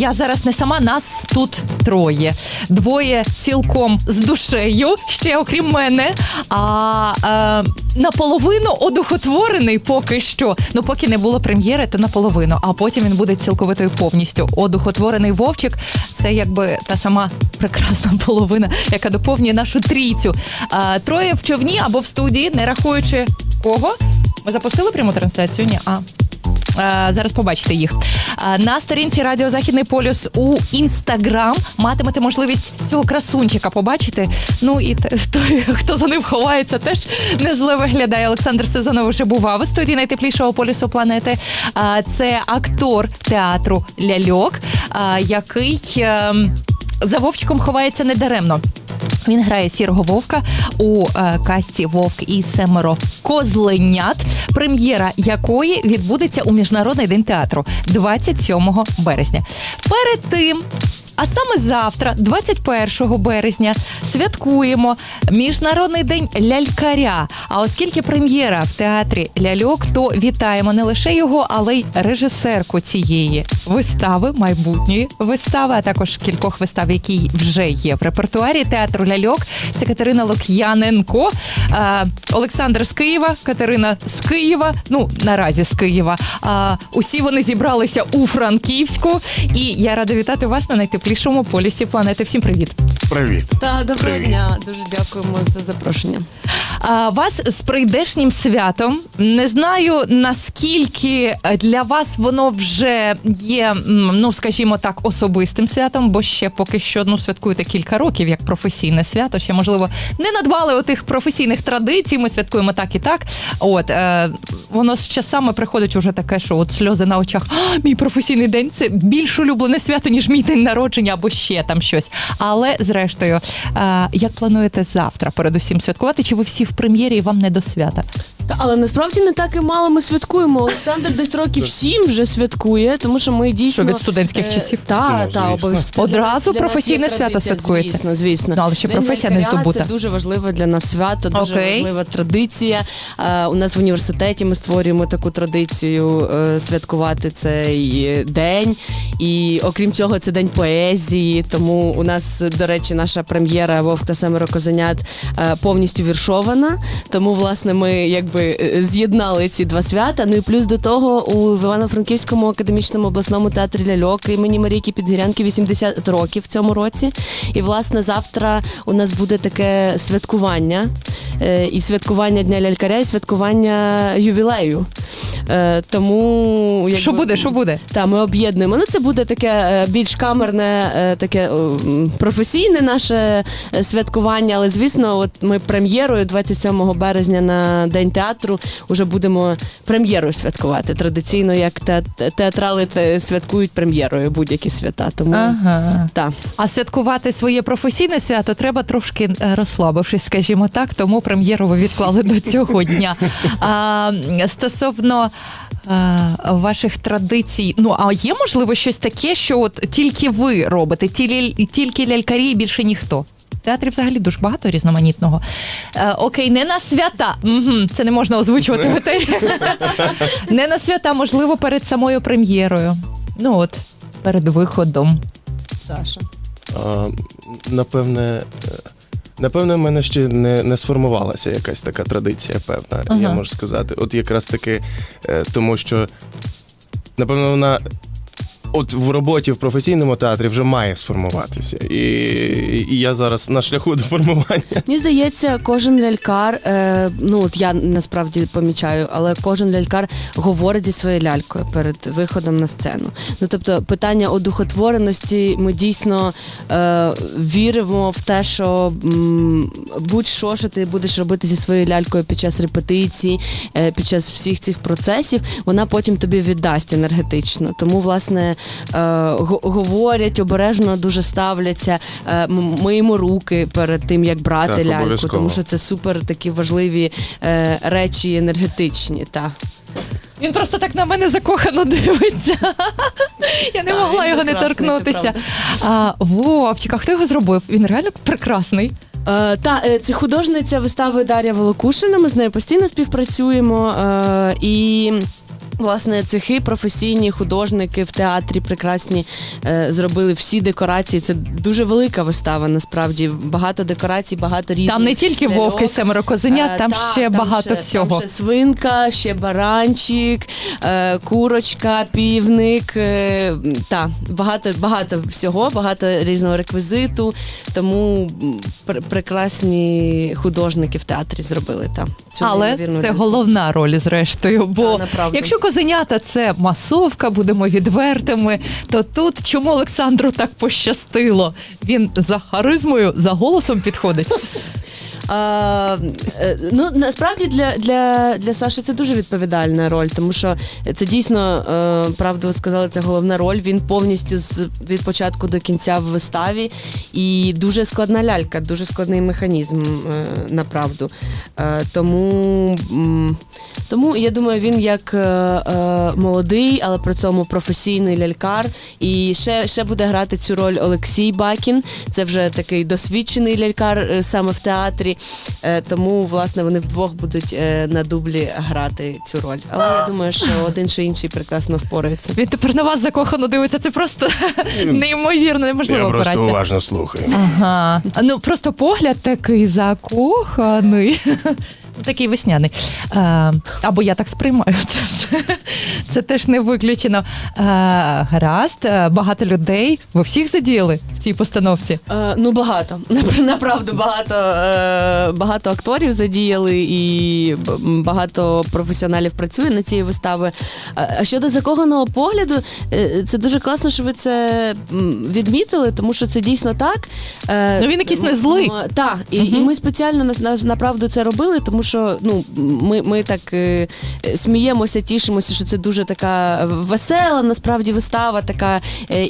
я зараз не сама, нас тут троє. Двоє цілком з душею, ще окрім мене. А е, наполовину одухотворений поки що. Ну, поки не було прем'єри, то наполовину. А потім він буде цілковито і повністю. Одухотворений Вовчик це якби та сама прекрасна половина, яка доповнює нашу трійцю. А, троє в човні або в студії, не рахуючи кого. Ми запустили пряму трансляцію? Ні. А. Е, Зараз побачите їх Е, на сторінці Радіо Західний полюс у інстаграм. Матимете можливість цього красунчика побачити. Ну і той, хто за ним ховається, теж не зле виглядає. Олександр Сезонов вже бував у студії найтеплішого полюсу планети. Е, Це актор театру Ляльок, який ем, за Вовчиком ховається недаремно. Він грає сірого вовка у е, касті Вовк і семеро козленят, прем'єра якої відбудеться у міжнародний день театру 27 березня. Перед тим. А саме завтра, 21 березня, святкуємо міжнародний день лялькаря. А оскільки прем'єра в театрі ляльок, то вітаємо не лише його, але й режисерку цієї вистави, майбутньої вистави, а також кількох вистав, які вже є в репертуарі театру ляльок. Це Катерина Лук'яненко, Олександр з Києва, Катерина з Києва. Ну наразі з Києва. Усі вони зібралися у Франківську. І я рада вітати вас на найтеплішому полюсі планети. Всім привіт! Привіт. Та доброго Привіт. дня. Дуже дякуємо за запрошення. А, вас з прийдешнім святом. Не знаю наскільки для вас воно вже є, ну скажімо так, особистим святом, бо ще поки що ну, святкуєте кілька років як професійне свято. Ще можливо не надбали отих професійних традицій. Ми святкуємо так і так. От е, воно з часами приходить уже таке, що от сльози на очах. А, мій професійний день це більш улюблене свято, ніж мій день народження або ще там щось. Але зрештою, е, як плануєте завтра передусім святкувати? Чи ви всі в прем'єрі і вам не до свята? Але насправді не так і мало ми святкуємо. Олександр десь років сім вже святкує, тому що ми дійсно Що від студентських е, часів? Та, та, обов'язково. Одразу професійне свято святкується? Звісно, звісно. Ну, але ще професія не здобута. Це дуже важливе для нас свято, дуже важлива традиція. Е, у нас в університеті ми створюємо таку традицію е, святкувати цей день. І окрім цього, це день поезії. Тому у нас, до речі, наша прем'єра Вовк та семеро козенят е, повністю віршована. Тому, власне, ми якби е, з'єднали ці два свята. Ну і плюс до того у Івано-Франківському академічному обласному театрі ляльок імені Марійки Підгірянки 80 років в цьому році. І власне завтра у нас буде таке святкування. е, І святкування Дня лялькаря, і святкування ювілею. Тому якби, Що буде? Що буде? та ми об'єднуємо. Ну це буде таке більш камерне, е, таке о, професійне наше е, святкування. Але звісно, от ми прем'єрою 27 березня на день театру вже будемо прем'єрою святкувати. Традиційно, як те- театрали те- святкують прем'єрою будь-які свята. Тому Ага. так. А святкувати своє професійне свято треба трошки е, розслабившись, скажімо так, тому прем'єру ви відклали до цього дня. А, стосовно ваших традицій, ну а є можливо щось таке, що от тільки ви робите, тілі- тільки лялькарі і більше ніхто. В театрі взагалі дуже багато різноманітного. Е, окей, не на свята. Угу, це не можна озвучувати в етері. не на свята, можливо, перед самою прем'єрою. Ну от, перед виходом. Саша. А, напевне, напевне, в мене ще не, не сформувалася якась така традиція, певна, Ага. я можу сказати. От якраз таки, е, тому що, напевно, вона. От в роботі в професійному театрі вже має сформуватися. І, і я зараз на шляху до формування. Мені здається, кожен лялькар, е, ну от я насправді помічаю, але кожен лялькар говорить зі своєю лялькою перед виходом на сцену. Ну тобто, питання одухотвореності, ми дійсно е, віримо в те, що будь-що, що ти будеш робити зі своєю лялькою під час репетицій, е, під час всіх цих процесів, вона потім тобі віддасть енергетично. Тому, власне, говорять обережно, дуже ставляться, е, миємо руки перед тим, як брати Так, ляльку, обов'язково. тому що це супер такі важливі е, речі енергетичні. Та. Він просто так на мене закохано дивиться. Я не Так, могла його не торкнутися. А, Вовчик, а хто його зробив? Він реально прекрасний. Е, та е, це художниця вистави Дар'я Волокушина. Ми з нею постійно співпрацюємо. Е, і Власне, цехи професійні художники в театрі прекрасні е, зробили всі декорації. Це дуже велика вистава. Насправді багато декорацій, багато різних. Там не тільки вовки, семеро козенят, Е, там та, ще багато ще, всього. Там ще свинка, ще баранчик, е, курочка, півник. Е, та, багато, багато всього, багато різного реквізиту. Тому пр- прекрасні художники в театрі зробили там. Але це ляльку. головна роль, зрештою. Бо Та, якщо козенята це масовка, будемо відвертими, то тут чому Олександру так пощастило? Він за харизмою, за голосом підходить. А, е, ну насправді для, для, для Саші це дуже відповідальна роль, тому що це дійсно е, правду ви сказали, це головна роль. Він повністю з від початку до кінця в виставі, і дуже складна лялька, дуже складний механізм, е, направду. Тому, тому я думаю, він як молодий, але при цьому професійний лялькар. І ще, ще буде грати цю роль Олексій Бакін. Це вже такий досвідчений лялькар саме в театрі. Е, Тому, власне, вони вдвох будуть е, на дублі грати цю роль. Але я думаю, що один чи інший прекрасно впорається. Він тепер на вас закохано дивиться. Це просто неймовірно, неможлива Я просто уважно слухаю. Ага. Ну просто погляд такий закоханий. Такий весняний. Е, або я так сприймаю це все. Це теж не виключено. Гаразд, багато людей. Ви всіх задіяли в цій постановці. Ну, багато. Нап- Направду багато, багато акторів задіяли і багато професіоналів працює на цій виставі. А щодо закоханого погляду, е, це дуже класно, що ви це відмітили, тому що це дійсно так. Е, Ну, він якийсь не злий. Так, і, і ми спеціально на- на- направду це робили, тому що ну, ми, ми так е, сміємося, тішимося, що це дуже така весела, насправді вистава, така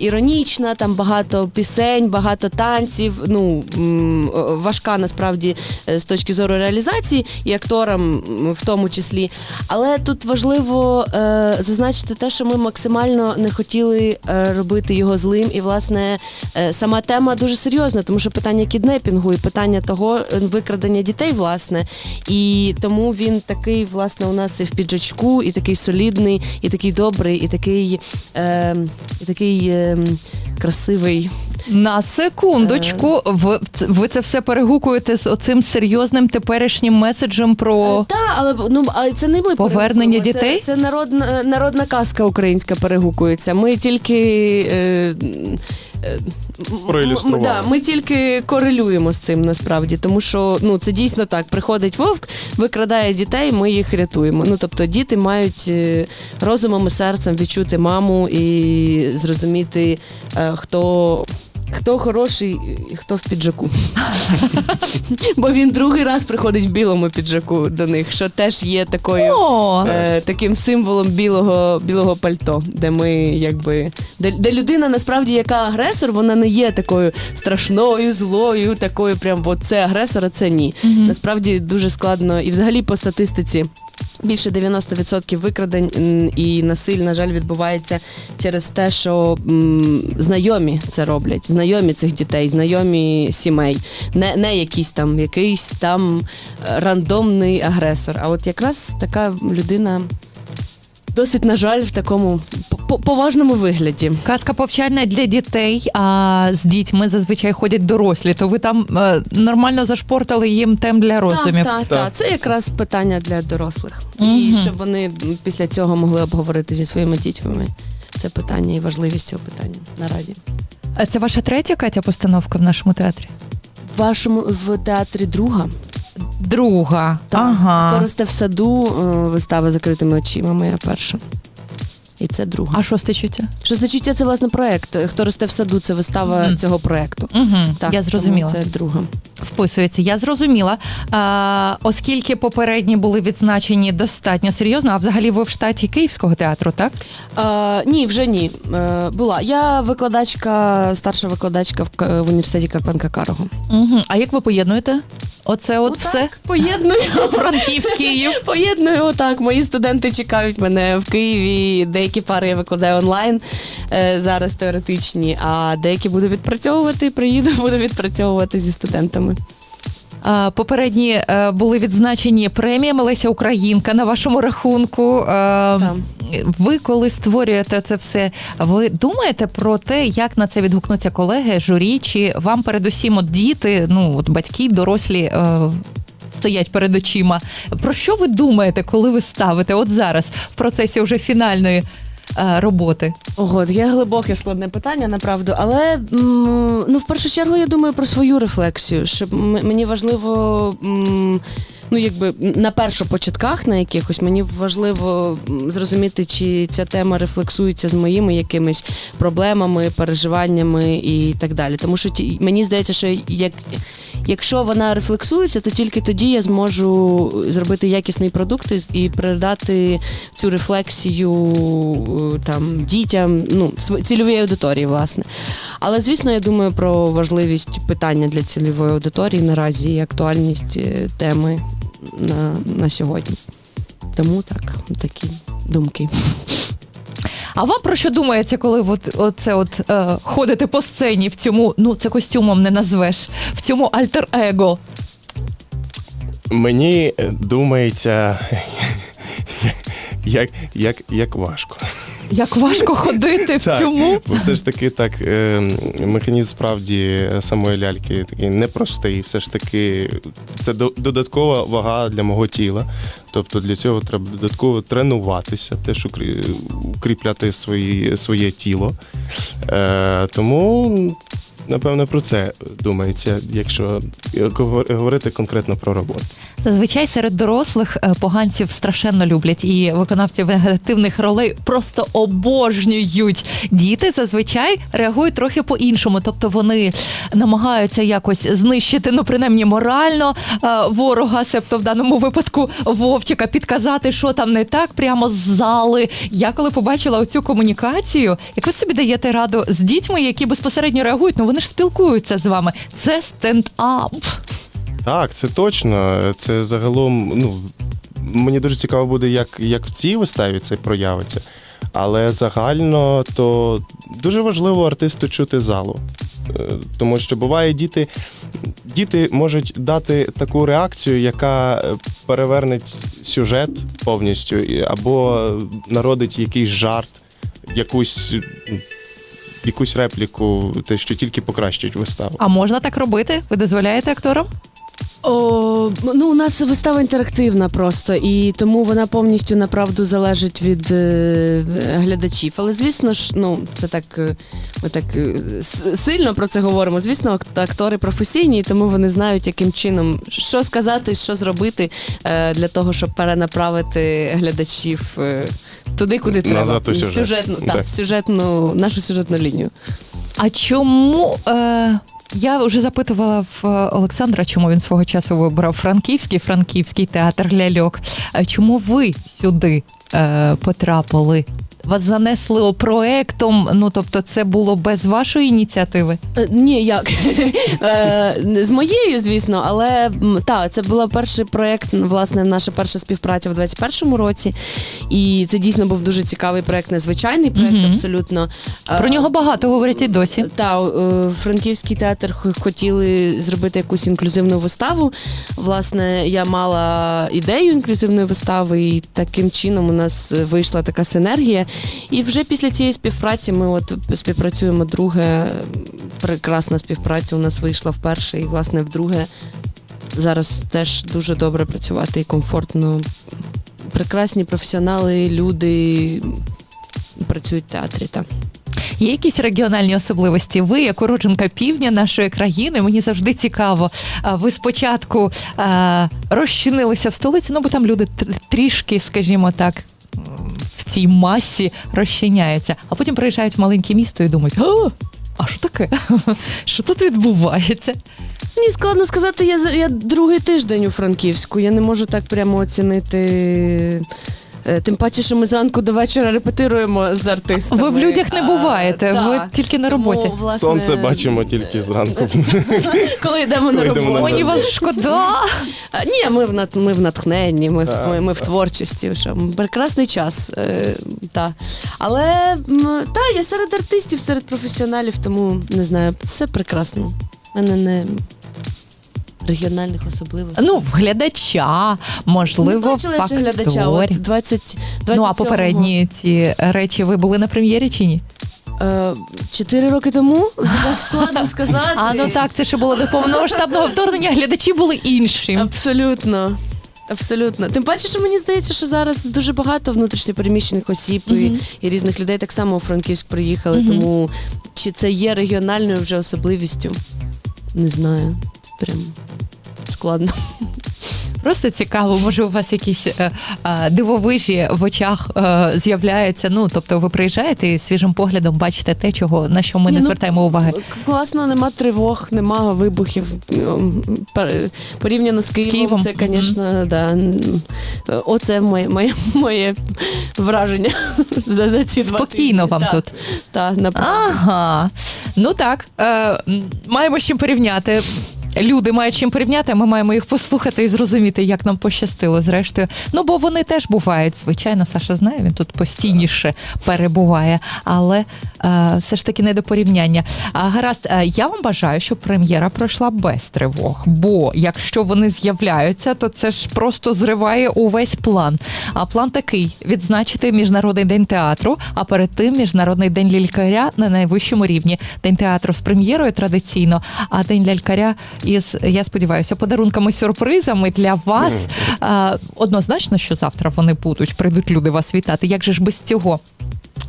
іронічна, там багато пісень, багато танців. Ну важка насправді з точки зору реалізації і акторам в тому числі. Але тут важливо е, зазначити те, що ми максимально не хотіли е, робити його злим. І, власне, е, сама тема дуже серйозна, тому що питання кіднепінгу і питання того е, викрадення дітей, власне. І тому він такий, власне, у нас і в піджачку, і такий солідний, і такий добрий, і такий, е, і такий е, красивий. На секундочку, ви, ви це все перегукуєте з оцим серйозним теперішнім меседжем про. Та, але ну а це не ми Повернення перегукуємо, дітей? Це, це народна народна казка українська перегукується. Ми тільки. Е, е, Проілюстрували. да, ми тільки корелюємо з цим насправді, тому що ну це дійсно так. Приходить вовк, викрадає дітей, ми їх рятуємо. Ну тобто діти мають е, розумом і серцем відчути маму і зрозуміти, е, хто. Хто хороший і хто в піджаку. Бо він другий раз приходить в білому піджаку до них, що теж є такою. О, Е, таким символом білого, білого пальто, де ми якби де, де людина насправді яка агресор, вона не є такою страшною, злою, такою, прям от це агресор, а це ні. Насправді дуже складно, і взагалі по статистиці. Більше 90% викрадень і насиль, на жаль, відбувається через те, що м, знайомі це роблять, знайомі цих дітей, знайомі сімей, не, не якийсь там якийсь там е, рандомний агресор. А от якраз така людина досить, на жаль, в такому поважному вигляді. казка повчальна для дітей, а з дітьми зазвичай ходять дорослі. То ви там е, нормально зашпортали їм тем для роздумів. Так, так, Так. так. Це якраз питання для дорослих. І щоб вони після цього могли обговорити зі своїми дітьми це питання і важливість цього питання наразі. Е, Це ваша третя Катя постановка в нашому театрі? В вашому в театрі друга Друга. Так, Ага. хто росте в саду, е, вистава закритими очима, моя перша. І це друга. А що стичуться? Що значить, це власне проект. Хто росте в саду, це вистава Мгм. цього проекту. Угу, Так, я зрозуміла. тому Це друга. Вписується. Я зрозуміла. А, оскільки попередні були відзначені достатньо серйозно, а взагалі ви в штаті Київського театру, так? Е, ні, вже ні. Е, була. Я викладачка, старша викладачка в, в університеті Карпенка Карого. Угу. А як ви поєднуєте? Оце от все? Поєдную. Франківськ Київ. Поєдную отак. Мої студенти чекають мене в Києві. Деякі пари я викладаю онлайн е, зараз теоретичні, а деякі буду відпрацьовувати. Приїду, буду відпрацьовувати зі студентами. Попередні е, були відзначені преміями Леся Українка на вашому рахунку. Е, Ви, коли створюєте це все, ви думаєте про те, як на це відгукнуться колеги, журі, чи вам передусім от діти, ну от батьки, дорослі. Стоять перед очима. Про що ви думаєте, коли ви ставите от зараз в процесі вже фінальної е, роботи? Ого, є глибоке складне питання, направду. Але ну, в першу чергу я думаю про свою рефлексію. Щоб мені важливо. Ну, якби на першопочатках на якихось мені важливо зрозуміти, чи ця тема рефлексується з моїми якимись проблемами, переживаннями і так далі. Тому що ті, мені здається, що як, якщо вона рефлексується, то тільки тоді я зможу зробити якісний продукт і- передати цю рефлексію е, там дітям, ну цільовій аудиторії, власне. Але звісно, я думаю про важливість питання для цільової аудиторії наразі і актуальність е, теми на, на сьогодні. Тому так, такі думки. А вам про що думається, коли от, оце от е, ходите по сцені в цьому, ну це костюмом не назвеш, в цьому альтер-его? Мені думається, як, як, як важко. Як важко ходити в цьому? Бо все ж таки так, е, механізм справді самої ляльки такий непростий. Все ж таки, це до- додаткова вага для мого тіла. Тобто для цього треба додатково тренуватися, теж укрі- укріпляти свої, своє тіло. Е, тому, напевно, про це думається, якщо говор- говорити конкретно про роботу. Зазвичай серед дорослих е, поганців страшенно люблять, і виконавці негативних ролей просто обожнюють. Діти зазвичай реагують трохи по-іншому, тобто вони намагаються якось знищити, ну принаймні морально е, ворога, себто в даному випадку Вовчика, підказати, що там не так, прямо з зали. Я коли побачила оцю комунікацію, як ви собі даєте раду з дітьми, які безпосередньо реагують, ну вони ж спілкуються з вами. Це стендап. Так, це точно. Це загалом, ну мені дуже цікаво буде, як, як в цій виставі це проявиться. Але загально то дуже важливо артисту чути залу. Е, Тому що буває діти, діти можуть дати таку реакцію, яка е, переверне сюжет повністю, або народить якийсь жарт, якусь, якусь репліку, те, що тільки покращить виставу. А можна так робити? Ви дозволяєте акторам? О, ну у нас вистава інтерактивна просто, і тому вона повністю направду залежить від е, глядачів. Але звісно ж, ну це так е, ми так е, сильно про це говоримо. Звісно, актори професійні, тому вони знають, яким чином що сказати, що зробити е, для того, щоб перенаправити глядачів е, туди, куди треба. Назад у В сюжет. сюжетну, так, сюжетну, нашу сюжетну лінію. А чому е, я вже запитувала в е, Олександра, чому він свого часу вибрав франківський франківський театр ляльок? Е, Чому ви сюди е, потрапили? Вас занесли проектом, ну тобто, це було без вашої ініціативи? Е, Ні, як Е, з моєю, звісно, але та це був перший проєкт, власне, наша перша співпраця в 21-му році. І це дійсно був дуже цікавий проєкт, незвичайний проєкт, Мгм. абсолютно. Е, Про нього багато говорять і досі. та е, франківський театр хотіли зробити якусь інклюзивну виставу. Власне, я мала ідею інклюзивної вистави, і таким чином у нас е, вийшла така синергія. І вже після цієї співпраці ми от співпрацюємо друге. Прекрасна співпраця у нас вийшла вперше, і власне вдруге зараз теж дуже добре працювати і комфортно. Прекрасні професіонали, люди працюють в театрі. Так. Є якісь регіональні особливості? Ви, як уродженка півдня нашої країни, мені завжди цікаво. Ви спочатку розчинилися в столиці, ну бо там люди трішки, скажімо так. Цій масі розчиняється, а потім приїжджають в маленьке місто і думають: О, а що таке? Що тут відбувається? Мені складно сказати, я, я другий тиждень у Франківську. Я не можу так прямо оцінити. Е, Тим паче, що ми зранку до вечора репетируємо з артистами. Ви в людях не А, буваєте, да. ви тільки на роботі. Тому, власне, Сонце бачимо тільки зранку. коли йдемо на Коли йдемо на роботу. Мені вас шкода. А, Ні, ми в нат- ми в натхненні, ми, в- ми, ми в творчості. Що прекрасний час. Е, та. Але м, та, я серед артистів, серед професіоналів, тому не знаю, все прекрасно. Мене не регіональних особливостей. Ну, в глядача, можливо, Не в бачила глядача. От 20, Ну, а попередні ці речі ви були на прем'єрі чи ні? Е, Чотири роки тому так складно сказати. А ну так, це ще було до повномасштабного вторгнення. Глядачі були інші. Абсолютно. Абсолютно. Тим паче, що мені здається, що зараз дуже багато внутрішньопереміщених осіб і, і різних людей так само у Франківськ приїхали. Тому чи це є регіональною вже особливістю? Не знаю. Прям складно. Просто цікаво, може, у вас якісь е, е, дивовижі в очах е, з'являються. Ну, тобто, ви приїжджаєте і свіжим поглядом бачите те, чого на що ми Ні, не ну, звертаємо уваги. Класно, нема тривог, нема вибухів. Порівняно з Києвом, Києвом? це, звісно, да. Оце моє, моє, моє враження за, за ці Спокійно тижні. вам Так, тут. Так. Ага. Ну так, е, маємо з чим порівняти. Люди мають чим порівняти, ми маємо їх послухати і зрозуміти, як нам пощастило, зрештою. Ну, бо вони теж бувають. Звичайно, Саша знає, він тут постійніше перебуває, але е, все ж таки не до порівняння. А гаразд, е, я вам бажаю, щоб прем'єра пройшла без тривог. Бо якщо вони з'являються, то це ж просто зриває увесь план. А план такий: відзначити міжнародний день театру, а перед тим міжнародний день лялькаря на найвищому рівні. День театру з прем'єрою традиційно, а день лялькаря із я сподіваюся, подарунками сюрпризами для вас. Однозначно, що завтра вони будуть. Прийдуть люди вас вітати. Як же ж без цього?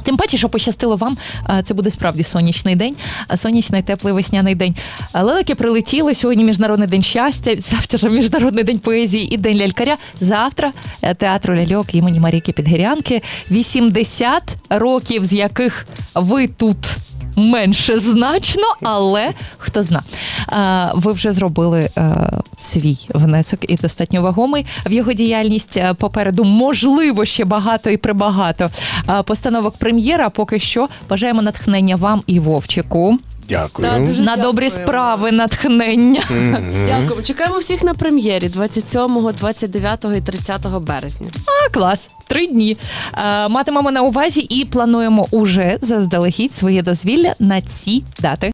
Тим паче, що пощастило вам, це буде справді сонячний день, сонячний теплий весняний день. Лелеки прилетіли сьогодні. Міжнародний день щастя, завтра міжнародний день поезії і день лялькаря. Завтра е, театру ляльок імені Маріки Підгірянки. 80 років, з яких ви тут. Менше значно, але хто зна. Ви вже зробили е, свій внесок і достатньо вагомий в його діяльність. Е, Попереду можливо ще багато і прибагато постановок прем'єра. Поки що бажаємо натхнення вам і Вовчику. Дякую. Та, дуже на добрі дякуємо. справи натхнення. Дякуємо. Чекаємо всіх на прем'єрі 27, 29 і 30 березня. А, клас, три дні. Е, матимемо на увазі і плануємо уже заздалегідь своє дозвілля на ці дати.